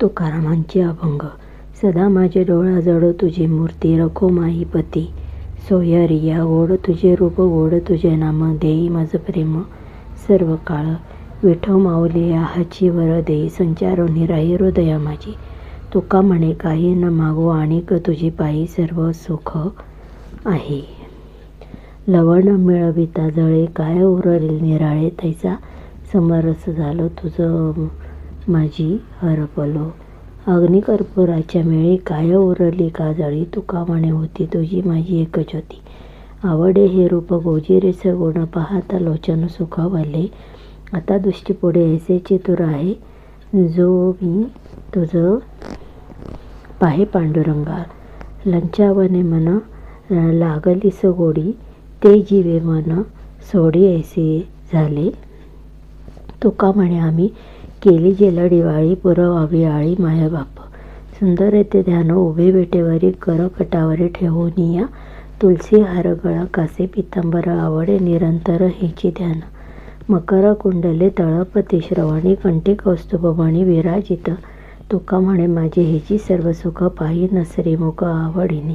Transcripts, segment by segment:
तुकारामांचे अभंग. सदा माझे डोळा जड तुझी मूर्ती रखो माई पती. सोयरिया गोड तुझे रूप गोड तुझे नाम देई माझं प्रेम. सर्व काळ विठो माऊली हाची वर देई. संचारोनी राही हृदया माझी. तुका म्हणे काही न मागो आणिक तुझी पायी सर्व सुख आहे. लवण मिळविता जळे काय उरले निराळे तैसा समरस झालं तुझं माझी हरपलो. अग्निकर्पुराच्या मेळी काय उरली का जळी तुका म्हणे होती तुझी माझी एकच होती. आवडे हे रूप गोजिरे गुण पाहता लोचन सुखावले. आता दृष्टी पुढे ऐसे चितूर आहे जो मी तुझं पाहे पांडुरंगा. लंचावने मन लागलीस गोडी ते जीवे मन सोडी ऐसे झाले. तुका म्हणे आम्ही केली जेल दिवाळी पुरवावी आळी मायाबाप सुंदर येते ध्यान उभे बेटेवरी कर कटावरी ठेवूनिया तुलसी हरगळा कासे पितांबर आवडे निरंतर हेची ध्यान. मकर कुंडले तळपती श्रवणी कंठी कौस्तुभमणी विराजित. तुका म्हणे माझी हेची सर्व सुख पायी नसरी मुख आवडीने.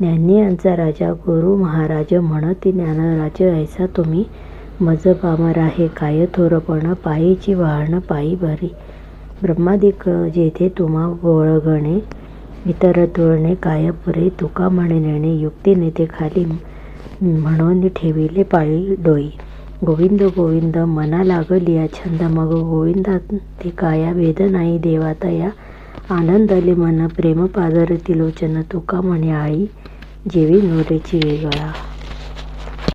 ज्ञानियांचा राजा गुरु महाराज म्हणती ज्ञानराज ऐसा तुम्ही मज पामर आहे काय थोरपण पायीची वाहन पायी भरी. ब्रह्मादिक जेथे तुम्हा वळगणे इतर तुळणे काय पुरे तुका म्हणे नेणे युक्ती नेते खाली म्हणून ठेविले पाळी डोई. गोविंद गोविंद मना लागली या छंद मग गोविंदा ते काया वेद नाही देवाता या. आनंदले मन प्रेम पादरती लोचन तुका म्हणे आई जेवी नोरेची वेगळा.